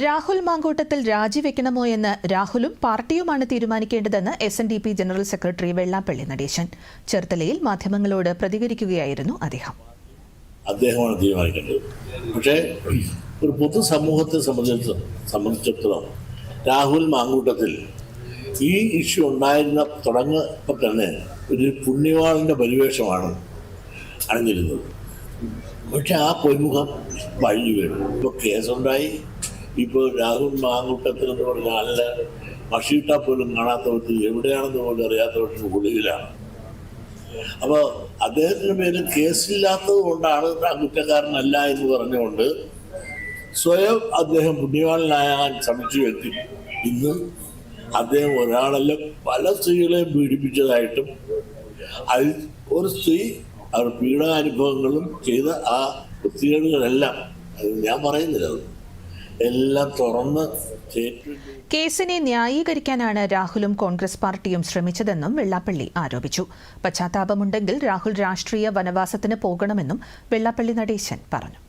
രാഹുൽ മാങ്കൂട്ടത്തിൽ രാജിവെക്കണമോ എന്ന് രാഹുലും പാർട്ടിയുമാണ് തീരുമാനിക്കേണ്ടതെന്ന് S N D P general secretary Vellappally Natesan. ചെർത്തലയിൽ മാധ്യമങ്ങളോട് പ്രതികരിക്കുകയായിരുന്നു അദ്ദേഹം. അദ്ദേഹമാണ് തീരുമാനിക്കേണ്ടത്. പക്ഷേ ഒരു പൊതുസമൂഹത്തെ സംബന്ധിച്ച് സംബന്ധിച്ചിടത്തോളം രാഹുൽ മാങ്കൂട്ടത്തിൽ ഈ ഇഷ്യൂ ഉണ്ടായിരുന്ന തുടങ്ങുമ്പോൾ തന്നെ ഒരു പുണ്യവാളിന്റെ പരിവേഷമാണ് അണിഞ്ഞിരുന്നത്. പക്ഷെ ആ പൊന്മുഖം വഴിഞ്ഞു വീണു. ഇപ്പോൾ കേസുണ്ടായി. ഇപ്പോൾ രാഹുൽ മാങ്ങൂട്ടത്തിൽ എന്ന് പറഞ്ഞ ആളിനെ മഷിയിട്ടാൽ പോലും കാണാത്ത വ്യക്തി എവിടെയാണെന്ന് പോലും അറിയാത്ത വ്യക്തി ഒളിവിലാണ് അപ്പോൾ അദ്ദേഹത്തിന് പേരിൽ കേസില്ലാത്തത് കൊണ്ടാണ് താൻ കുറ്റക്കാരനല്ല എന്ന് പറഞ്ഞുകൊണ്ട് സ്വയം അദ്ദേഹം പുണ്യവാളനാകാൻ ശ്രമിച്ചു വ്യക്തി ഇന്ന് അദ്ദേഹം ഒരാളല്ല പല സ്ത്രീകളെയും പീഡിപ്പിച്ചതായിട്ടും അതിൽ ഒരു സ്ത്രീ അവർ പീഡാനുഭവങ്ങളും ചെയ്ത ആ വൃത്തികേടുകളെല്ലാം അത് ഞാൻ പറയുന്നില്ല അത്. എല്ലാം തുറന്ന് കേസിനെ ന്യായീകരിക്കാനാണ് രാഹുലും കോൺഗ്രസ് പാർട്ടിയും ശ്രമിച്ചതെന്നും വെള്ളാപ്പള്ളി ആരോപിച്ചു. പശ്ചാത്താപമുണ്ടെങ്കിൽ രാഹുൽ രാഷ്ട്രീയ വനവാസത്തിന് പോകണമെന്നും വെള്ളാപ്പള്ളി നടേശൻ പറഞ്ഞു.